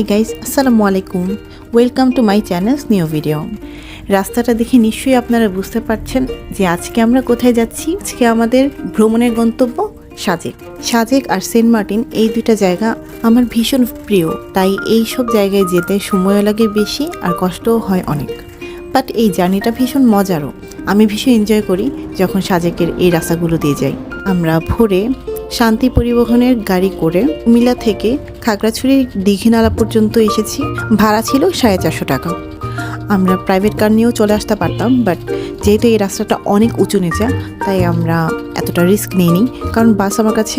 High guys আসসালামু আলাইকুম welcome to my channels new video রাস্তাটা দেখে নিশ্চয়ই আপনারা বুঝতে পারছেন যে আজকে আমরা কোথায় যাচ্ছি। আজকে আমাদের ভ্রমণের গন্তব্য সাজেক। সাজেক আর সেন্ট মার্টিন এই দুটা জায়গা আমার ভীষণ প্রিয়। তাই এই সব জায়গায় যেতে সময় লাগে বেশি আর কষ্টও হয় অনেক। বাট এই জার্নিটা ভীষণ মজারও। আমি ভীষণ এনজয় করি যখন সাজেকের এই রাস্তাগুলো দিয়ে যাই। আমরা ভোরে শান্তি পরিবহনের গাড়ি করে কুমিল্লা থেকে খাগড়াছড়ি দীঘিনালা পর্যন্ত এসেছি। ভাড়া ছিল সাড়ে চারশো টাকা। আমরা প্রাইভেট কার নিয়েও চলে আসতে পারতাম বাট যেহেতু এই রাস্তাটা অনেক উঁচু নিচে, তাই আমরা এতটা রিস্ক নিইনি। কারণ বাস আমার কাছে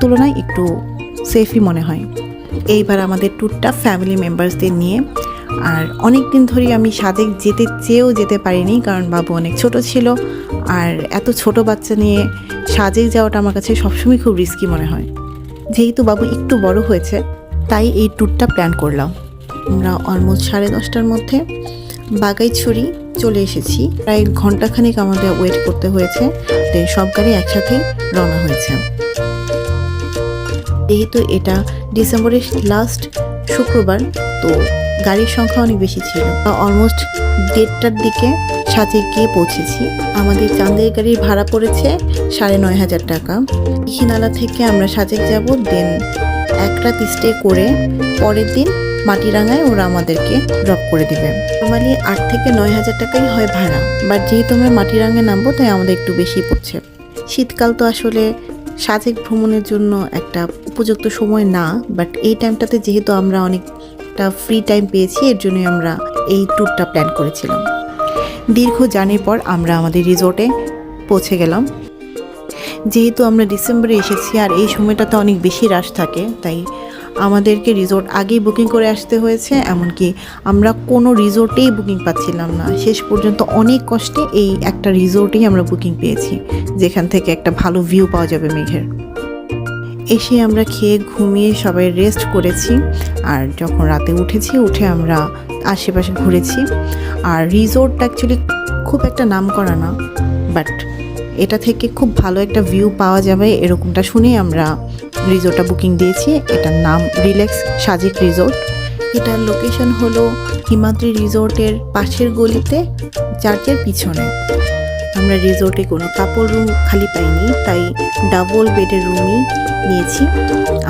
তুলনায় একটু সেফই মনে হয়। এইবার আমাদের ট্যুরটা ফ্যামিলি মেম্বার্সদের নিয়ে। আর অনেক দিন ধরেই আমি সাজেক যেতে চেয়েও যেতে পারিনি, কারণ বাবু অনেক ছোট ছিল। আর এত ছোট বাচ্চা নিয়ে সাজেই যাওয়াটা আমার কাছে সবসময় খুব রিস্কি মনে হয়। যেহেতু বাবু একটু বড় হয়েছে, তাই এই ট্যুরটা প্ল্যান করলাম। আমরা অলমোস্ট সাড়ে দশটার মধ্যে বাগাইছড়ি চলে এসেছি। প্রায় ঘন্টাখানেক আমাদের ওয়েট করতে হয়েছে, তাই সব গাড়ি একসাথে রওনা হয়েছে। যেহেতু এটা ডিসেম্বরের লাস্ট শুক্রবার, তো গাড়ির সংখ্যা অনেক বেশি ছিল। অলমোস্ট দেড়টার দিকে সাজে গিয়ে পৌঁছেছি। আমাদের চাঁদের গাড়ির ভাড়া পড়েছে সাড়ে নয় হাজার টাকা। ইখিনালা থেকে আমরা সাজেক যাব দেন এক রাত স্টে করে পরের দিন মাটিরাঙ্গায় ওরা আমাদেরকে ড্রপ করে দিবে। নর্মালি আট থেকে নয় হাজার টাকাই হয় ভাড়া বাট যেহেতু আমরা মাটিরাঙ্গায় নামবো, তাই আমাদের একটু বেশি পড়ছে। শীতকাল তো আসলে সাজেক ভ্রমণের জন্য একটা উপযুক্ত সময় না বাট এই টাইমটাতে যেহেতু আমরা অনেকটা ফ্রি টাইম পেয়েছি, এর জন্যই আমরা এই ট্যুরটা প্ল্যান করেছিলাম। দীর্ঘ জার্নির পর আমরা আমাদের রিসোর্টে পৌঁছে গেলাম। যেহেতু আমরা ডিসেম্বরে এসেছি, আর এই সময়টাতে অনেক বেশি রাশ থাকে, তাই আমাদেরকে রিসোর্ট আগেই বুকিং করে আসতে হয়েছে, এমনকি আমরা কোনো রিসোর্টেই বুকিং পাচ্ছিলাম না। শেষ পর্যন্ত অনেক কষ্টে এই একটা রিসোর্টেই আমরা বুকিং পেয়েছি, যেখান থেকে একটা ভালো ভিউ পাওয়া যাবে মেঘের। এসে আমরা খেয়ে ঘুমিয়ে সবাই রেস্ট করেছি, আর যখন রাতে উঠেছি, উঠে আমরা আশেপাশে ঘুরেছি। আর রিসোর্টটা অ্যাকচুয়ালি খুব একটা নাম করা না বাট এটা থেকে খুব ভালো একটা ভিউ পাওয়া যাবে, এরকমটা শুনেই আমরা রিসোর্টটা বুকিং দিয়েছি। এটার নাম রিল্যাক্স সাজেক রিসোর্ট এটার লোকেশন হলো হিমাদ্রি রিসোর্টের পাশের গলিতে চার্চের পিছনে। আমরা রিসোর্টে কোনো কাপড় রুম খালি পাইনি, তাই ডাবল বেডের রুমই নিয়েছি।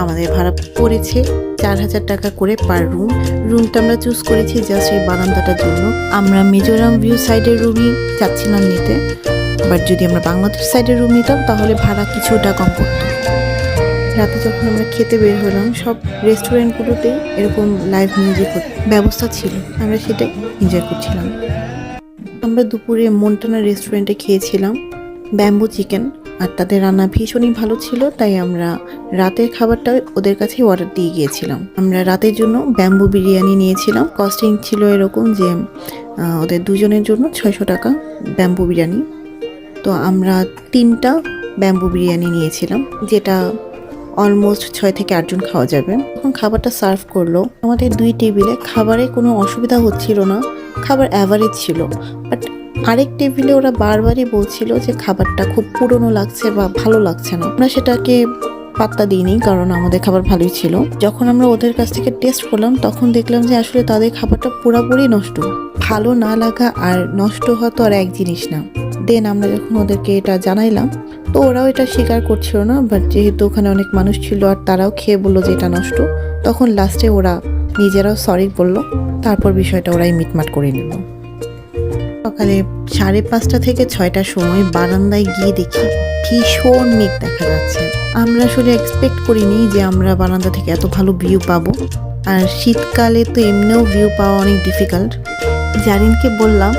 আমাদের ভাড়া পড়েছে চার হাজার টাকা করে পার রুম রুমটা আমরা চুজ করেছি জাস্ট এই বারান্দাটার জন্য। আমরা মিজোরাম ভিউ সাইডের রুমই চাচ্ছিলাম নিতে। বাট যদি আমরা বাংলাদেশ সাইডের রুম নিতাম, তাহলে ভাড়া কিছুটা কম পড়তো। রাতে যখন আমরা খেতে বের হলাম, সব রেস্টুরেন্টগুলোতেই এরকম লাইভ মিউজিক ব্যবস্থা ছিল, আমরা সেটাই এনজয় করছিলাম। আমরা দুপুরে মন্টানা রেস্টুরেন্টে খেয়েছিলাম ব্যাম্বু চিকেন আর তাদের রান্না ভীষণই ভালো ছিল, তাই আমরা রাতের খাবারটা ওদের কাছেই অর্ডার দিয়ে গিয়েছিলাম। আমরা রাতের জন্য ব্যাম্বু বিরিয়ানি নিয়েছিলাম। কস্টিং ছিল এরকম যে ওদের দুজনের জন্য ছয়শো টাকা ব্যাম্বু বিরিয়ানি। তো আমরা তিনটা ব্যাম্বু বিরিয়ানি নিয়েছিলাম, যেটা অলমোস্ট ছয় থেকে আটজন খাওয়া যাবে। তখন খাবারটা সার্ভ করল। আমাদের দুই টেবিলে খাবারে কোনো অসুবিধা হচ্ছিল না, খাবার অ্যাভারেজ ছিল। বাট আরেক টেবিলে ওরা বারবারই বলছিল যে খাবারটা খুব পুরনো লাগছে বা ভালো লাগছে না। আমরা সেটাকে পাত্তা দিইনি, কারণ আমাদের খাবার ভালোই ছিল। যখন আমরা ওদের কাছ থেকে টেস্ট করলাম, তখন দেখলাম যে আসলে তাদের খাবারটা পুরোপুরি নষ্ট। ভালো না লাগা আর নষ্ট হওয়া তো আর এক জিনিস না। দেন আমরা যখন ওদেরকে এটা জানাইলাম, তো ওরাও এটা স্বীকার করছিল না বাট যেহেতু ওখানে অনেক মানুষ ছিল আর তারাও খেয়ে বলল যে এটা নষ্ট, তখন লাস্টে ওরা নিজেরাও সরি বলল, তারপর বিষয়টা ওরাই মিটমাট করে নিল। সকালে সাড়ে পাঁচটা থেকে ছয়টার সময় বারান্দায় গিয়ে দেখি ভীষণ মেঘ দেখা যাচ্ছে। আমরা আসলে এক্সপেক্ট করিনি যে আমরা বারান্দা থেকে এত ভালো ভিউ পাবো, আর শীতকালে তো এমনিও ভিউ পাওয়া অনেক ডিফিকাল্ট জারিনকে বললাম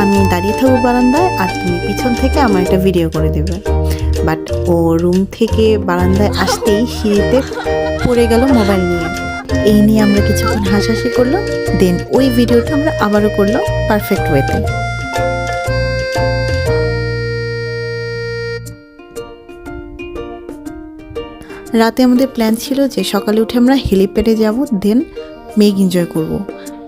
আমি দাঁড়িয়ে থাকব বারান্দায় আর তুমি পিছন থেকে আমার একটা ভিডিও করে দেবে। বাট ও রুম থেকে বারান্দায় আসতেই সিঁড়িতে পড়ে গেল মোবাইল নিয়ে। এই নিয়ে আমরা কিছুক্ষণ হাসাহাসি করলাম দেন ওই ভিডিওটা আমরা আবারও করলাম পারফেক্ট ওয়েতে রাতে আমাদের প্ল্যান ছিল যে সকালে উঠে আমরা হেলিপ্যাডে যাব দেন মেঘ এনজয় করব।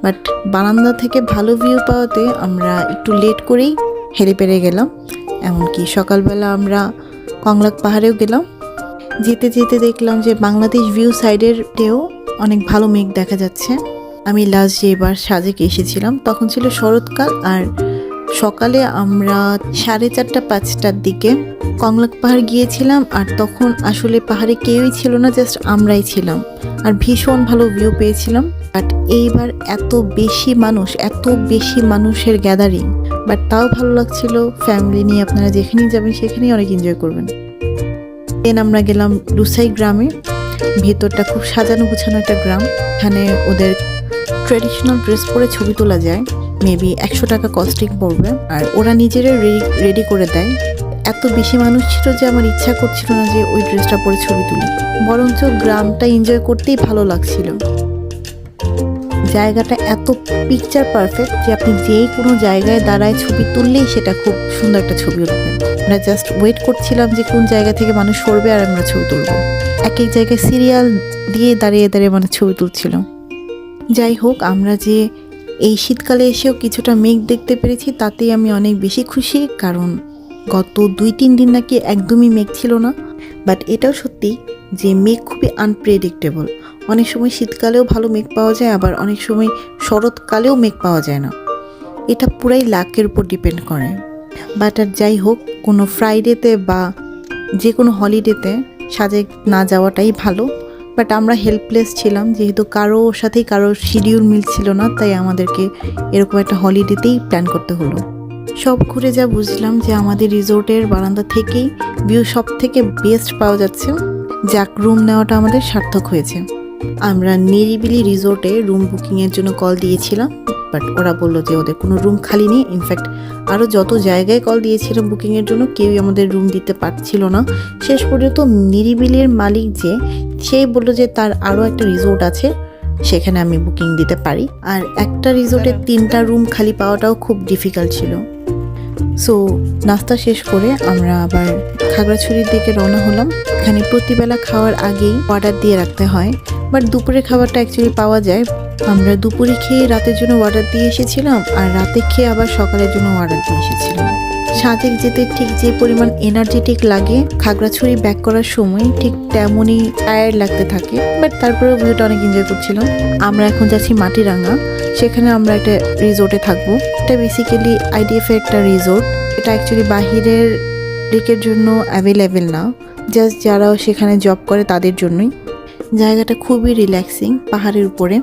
বাট বারান্দা থেকে ভালো ভিউ পাওয়াতে আমরা একটু লেট করেই হেরে পেরে গেলাম। এমনকি সকালবেলা আমরা কংলাক পাহাড়েও গেলাম। যেতে যেতে দেখলাম যে বাংলাদেশ ভিউ সাইডের টেও অনেক ভালো মেঘ দেখা যাচ্ছে। আমি লাস্ট যে এবার সাজেকে এসেছিলাম, তখন ছিল শরৎকাল আর সকালে আমরা সাড়ে চারটা, পাঁচটার দিকে কংলাক পাহাড় গিয়েছিলাম আর তখন আসলে পাহাড়ে কেউই ছিল না জাস্ট আমরাই ছিলাম। আর ভীষণ ভালো ভিউ পেয়েছিলাম। বাট এইবার এত বেশি মানুষ, এত বেশি মানুষের গ্যাদারিং বাট তাও ভালো লাগছিল ফ্যামিলি নিয়ে আপনারা যেখানেই যাবেন, সেখানেই অনেক এনজয় করবেন। দেন আমরা গেলাম লুসাই গ্রামে। ভেতরটা খুব সাজানো গুছানো একটা গ্রাম। এখানে ওদের ট্রেডিশনাল ড্রেস পরে ছবি তোলা যায়। মেবি একশো টাকা কস্টিং পড়বে। আর ওরা নিজেরা রেডি করে দেয়। এত বেশি মানুষ ছিল যে আমার ইচ্ছা করছিল না যে ওই ড্রেসটা পরে ছবি তুলি। বরঞ্চ গ্রামটা এনজয় করতেই ভালো লাগছিল। জায়গাটা এত পিকচার পারফেক্ট যে আপনি যেই কোনো জায়গায় দাঁড়ায় ছবি তুললেই সেটা খুব সুন্দর একটা ছবি উঠবে। আমরা জাস্ট ওয়েট করছিলাম যে কোন জায়গা থেকে মানুষ সরবে আর আমরা ছবি তুলবো। এক এক জায়গায় সিরিয়াল দিয়ে দাঁড়িয়ে দাঁড়িয়ে মানে ছবি তুলছিল। যাই হোক, আমরা যে এই শীতকালে এসেও কিছুটা মেঘ দেখতে পেরেছি, তাতেই আমি অনেক বেশি খুশি, কারণ গত দুই তিন দিন নাকি একদমই মেঘ ছিল না। বাট এটাও সত্যি যে মেঘ খুবই আনপ্রেডিক্টেবল অনেক সময় শীতকালেও ভালো মেঘ পাওয়া যায়, আবার অনেক সময় শরৎকালেও মেঘ পাওয়া যায় না। এটা পুরাই লাকের উপর ডিপেন্ড করে। বাট আর যাই হোক, কোনো ফ্রাইডেতে বা যে কোনো হলিডেতে সাজে না যাওয়াটাই ভালো। বাট আমরা হেল্পলেস ছিলাম, যেহেতু কারও সাথেই কারও শিডিউল মিলছিল না, তাই আমাদেরকে এরকম একটা হলিডেতেই প্ল্যান করতে হলো। সব ঘুরে যা বুঝলাম যে আমাদের রিসোর্টের বারান্দা থেকেই ভিউ সব থেকে বেস্ট পাওয়া যাচ্ছে, যাক রুম নেওয়াটা আমাদের সার্থক হয়েছে। আমরা নিরিবিলি রিসোর্টে রুম বুকিংয়ের জন্য কল দিয়েছিলাম, বাট ওরা বলল যে ওদের কোনো রুম খালি নেই ইনফ্যাক্ট আরও যত জায়গায় কল দিয়েছিলাম বুকিংয়ের জন্য, কেউই আমাদের রুম দিতে পারছিল না। শেষ পর্যন্ত নিরিবিলির মালিক যে সেই বলল যে তার আরও একটা রিসোর্ট আছে, সেখানে আমি বুকিং দিতে পারি। আর একটা রিসোর্টে তিনটা রুম খালি পাওয়াটাও খুব ডিফিকাল্ট ছিল। সো নাস্তা শেষ করে আমরা আবার খাগড়াছড়ির দিকে রওনা হলাম। এখানে প্রতিবেলা খাওয়ার আগেই অর্ডার দিয়ে রাখতে হয়। বাট দুপুরের খাবারটা অ্যাকচুয়ালি পাওয়া যায়। আমরা দুপুরে খেয়ে রাতের জন্য অর্ডার দিয়ে এসেছিলাম আর রাতে খেয়ে আবার সকালের জন্য অর্ডার দিয়ে এসেছিলাম। সাজেক যেতে ঠিক যে পরিমাণ এনার্জেটিক লাগে, খাগড়াছড়ি ব্যাক করার সময় ঠিক তেমনই টায়ার্ড লাগতে থাকে বাট তারপরেও ভিউটা অনেক এনজয় করছিলাম। আমরা এখন যাচ্ছি মাটিরাঙ্গা সেখানে আমরা একটা রিসোর্টে থাকব। এটা বেসিক্যালি আইডিএফ এর একটা রিসোর্ট এটা অ্যাকচুয়ালি বাহিরের দিকের জন্য অ্যাভেলেবেল না জাস্ট যারা সেখানে জব করে তাদের জন্যই। জায়গাটা খুবই রিল্যাক্সিং পাহাড়ের উপরে।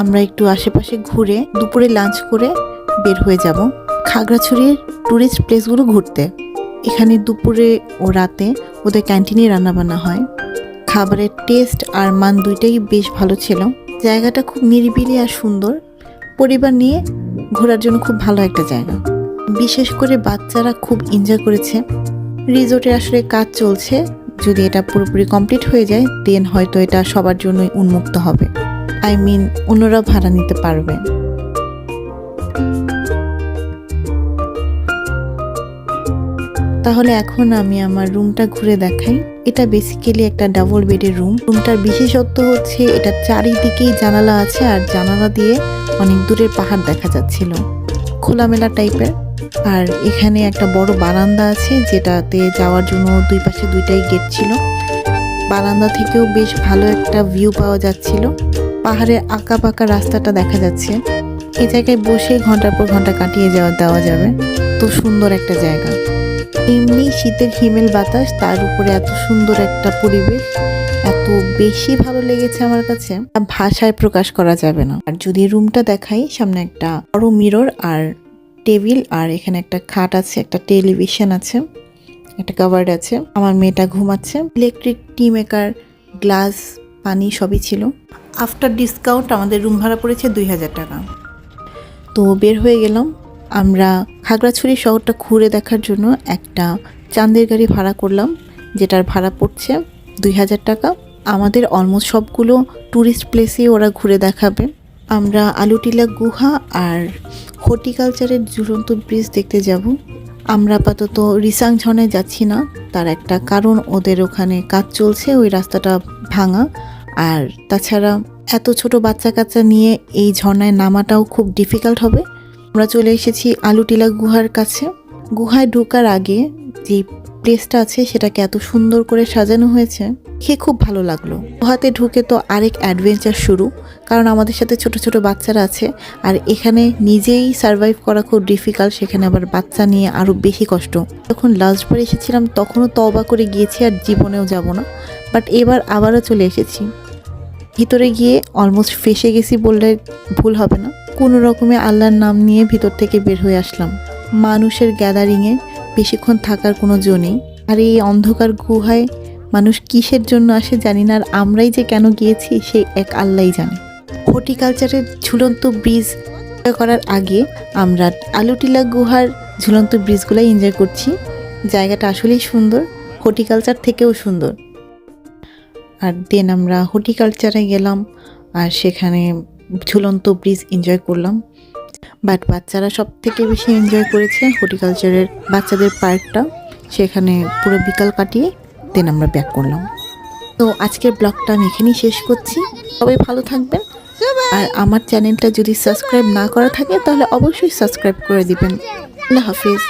আমরা একটু আশেপাশে ঘুরে দুপুরে লাঞ্চ করে বের হয়ে যাব। খাগড়াছড়ির ট্যুরিস্ট প্লেসগুলো ঘুরতে। এখানে দুপুরে ও রাতে ওদের ক্যান্টিনে রান্নাবান্না হয়। খাবারের টেস্ট আর মান দুইটাই বেশ ভালো ছিল। জায়গাটা খুব নিরিবিলি আর সুন্দর। পরিবার নিয়ে ঘোরার জন্য খুব ভালো একটা জায়গা। বিশেষ করে বাচ্চারা খুব এনজয় করেছে। রিসোর্টে আসলে কাজ চলছে। যদি এটা পুরোপুরি কমপ্লিট হয়ে যায় দেন হয়তো এটা সবার জন্যই উন্মুক্ত হবে। আই মিন অন্যরা ভাড়া নিতে পারবে। তাহলে এখন আমি আমার রুমটা ঘুরে দেখাই। এটা বেসিক্যালি একটা ডাবল বেডের রুম রুমটার বিশেষত্ব হচ্ছে এটা চারিদিকেই জানালা আছে আর জানালা দিয়ে অনেক দূরের পাহাড় দেখা যাচ্ছিল। খোলামেলা টাইপের আর এখানে একটা বড় বারান্দা আছে যেটাতে যাওয়ার জন্য দুই পাশে দুইটাই গেট ছিল। বারান্দা থেকেও বেশ ভালো একটা ভিউ পাওয়া যাচ্ছিল। পাহাড়ের আঁকা পাকা রাস্তাটা দেখা যাচ্ছে। এই জায়গায় বসে ঘণ্টার পর ঘণ্টা কাটিয়ে যাওয়া, দেওয়া যাবে। তো সুন্দর একটা জায়গা। এমনি শীতের হিমেল বাতাস, তার উপরে এত সুন্দর একটা পরিবেশ, এত বেশি ভালো লেগেছে আমার কাছে ভাষায় প্রকাশ করা যাবে না। আর যদি রুমটা দেখাই, সামনে একটা বড় মিরর আর টেবিল, আর এখানে একটা খাট আছে, একটা টেলিভিশন আছে, একটা কাভার্ড আছে, আমার মেয়েটা ঘুমাচ্ছে। ইলেকট্রিক টি মেকার, গ্লাস, পানি সবই ছিল। আফটার ডিসকাউন্ট আমাদের রুম ভাড়া পড়েছে দুই হাজার টাকা। তো বের হয়ে গেলাম। আমরা খাগড়াছড়ি শহরটা ঘুরে দেখার জন্য একটা চাঁদের গাড়ি ভাড়া করলাম, যেটার ভাড়া পড়ছে দুই হাজার টাকা। আমাদের অলমোস্ট সবগুলো ট্যুরিস্ট প্লেসে ওরা ঘুরে দেখাবে। আমরা আলুটিলা গুহা আর হর্টিকালচারের ঝুলন্ত ব্রিজ দেখতে যাব। আমরা আপাতত রিসাং ঝর্ণায় যাচ্ছি না, তার একটা কারণ ওদের ওখানে কাজ চলছে, ওই রাস্তাটা ভাঙা। আর তাছাড়া এত ছোট বাচ্চা কাচ্চা নিয়ে এই ঝর্ণায় নামাটাও খুব ডিফিকাল্ট হবে। আমরা চলে এসেছি আলুটিলা গুহার কাছে। গুহায় ঢোকার আগে যে প্লেসটা আছে, সেটাকে এত সুন্দর করে সাজানো হয়েছে, খেয়ে খুব ভালো লাগল। গুহাতে ঢুকে তো আরেক অ্যাডভেঞ্চার শুরু, কারণ আমাদের সাথে ছোট ছোট বাচ্চারা আছে, আর এখানে নিজেই সার্ভাইভ করা খুব ডিফিকাল্ট সেখানে আবার বাচ্চা নিয়ে আরও বেশি কষ্ট। যখন লাস্টবার এসেছিলাম, তখনও তবা করে গিয়েছি, আর জীবনেও যাব না। বাট এবার আবারও চলে এসেছি। ভিতরে গিয়ে অলমোস্ট ফেসে গেছি বললে ভুল হবে না। কোনো রকমে আল্লাহর নাম নিয়ে ভিতর থেকে বের হয়ে আসলাম। মানুষের গ্যাদারিংয়ে বেশিক্ষণ থাকার কোনো জো নেই। আর এই অন্ধকার গুহায় মানুষ কিসের জন্য আসে জানি না, আর আমরাই যে কেন গিয়েছি সেই এক আল্লাহই জানে। হর্টিকালচারের ঝুলন্ত ব্রিজ করার আগে আমরা আলুটিলা গুহার ঝুলন্ত ব্রিজগুলাই এনজয় করছি। জায়গাটা আসলেই সুন্দর হর্টিকালচার থেকেও সুন্দর। আর দেন আমরা হর্টিকালচারে গেলাম, আর সেখানে ঝুলন্ত ব্রিজ এনজয় করলাম। বাট বাচ্চারা সব থেকে বেশি এনজয় করেছে হর্টিকালচারের বাচ্চাদের পার্কটা। সেখানে পুরো বিকাল কাটিয়ে দেন আমরা ব্যাক করলাম। তো আজকের ব্লগটা আমি এখানেই শেষ করছি। সবাই ভালো থাকবেন। আর আমার চ্যানেলটা যদি সাবস্ক্রাইব না করা থাকে তাহলে অবশ্যই সাবস্ক্রাইব করে দিবেন। আল্লাহ হাফিজ।